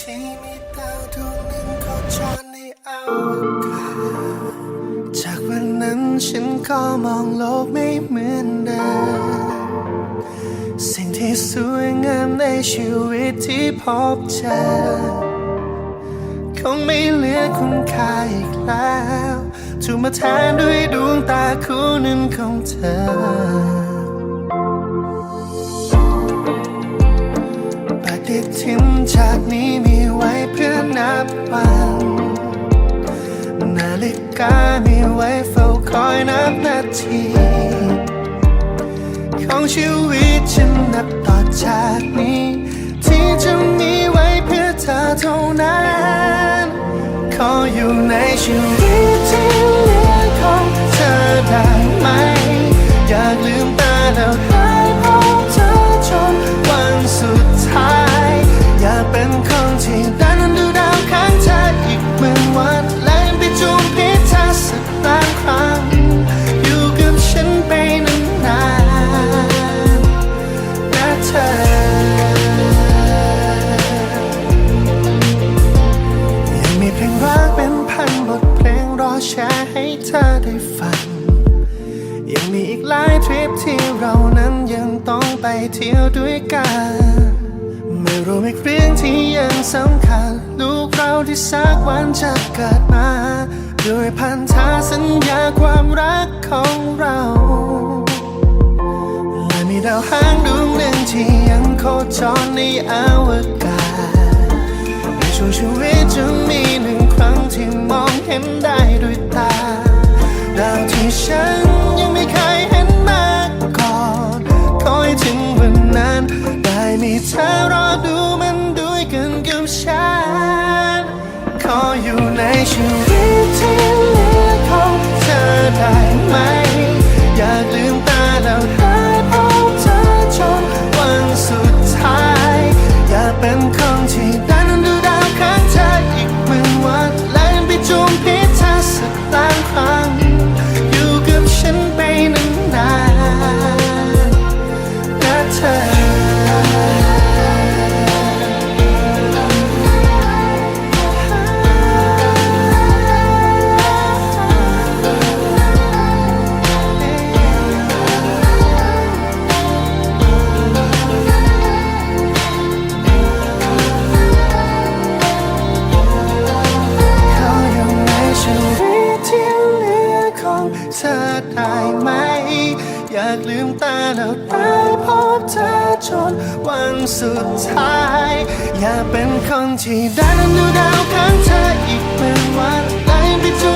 ที่มีดาวดวงหนึ่งโคจรในอวกาศจากวันนั้นฉันก็มองโลกไม่เหมือนเดิมสิ่งที่สวยงามในชีวิตที่พบเจอคงไม่เหลือคุณค่าอีกแล้วถูกมาแทนด้วยดวงตาคู่หนึ่งของเธอปฏิทินจากนี้มี นับวันนาฬิกามีไว้เฝ้าคอยนับนาที ของชีวิตฉันนับต่อจากนี้ ที่จะมีไว้เพื่อเธอเท่านั้น ขออยู่ในชีวิต ยังมีอีกหลายทริปที่เรานั้นยังต้องไปเที่ยวด้วยกัน ไม่รู้อีกเรื่องที่ยังสำคัญ ลูกเราที่สักวันจะเกิดมา ด้วยพันธาสัญญาความรักของเราและมีดาวหางดวงหนึ่งที่ยังโคจรในอวกาศในช่วงชีวิตจะมีหนึ่งครั้งที่มองเห็นได้ด้วยตาดาวที่ฉัน ในชีวิตที่เหลือของเธอได้ไหม เธอได้ไหม อยากลืมตาแล้วตายพบเธอจนวันสุดท้าย อยากเป็นคนที่ได้นั่งดูดาวข้างเธออีกเป็นวันไล่ไปจู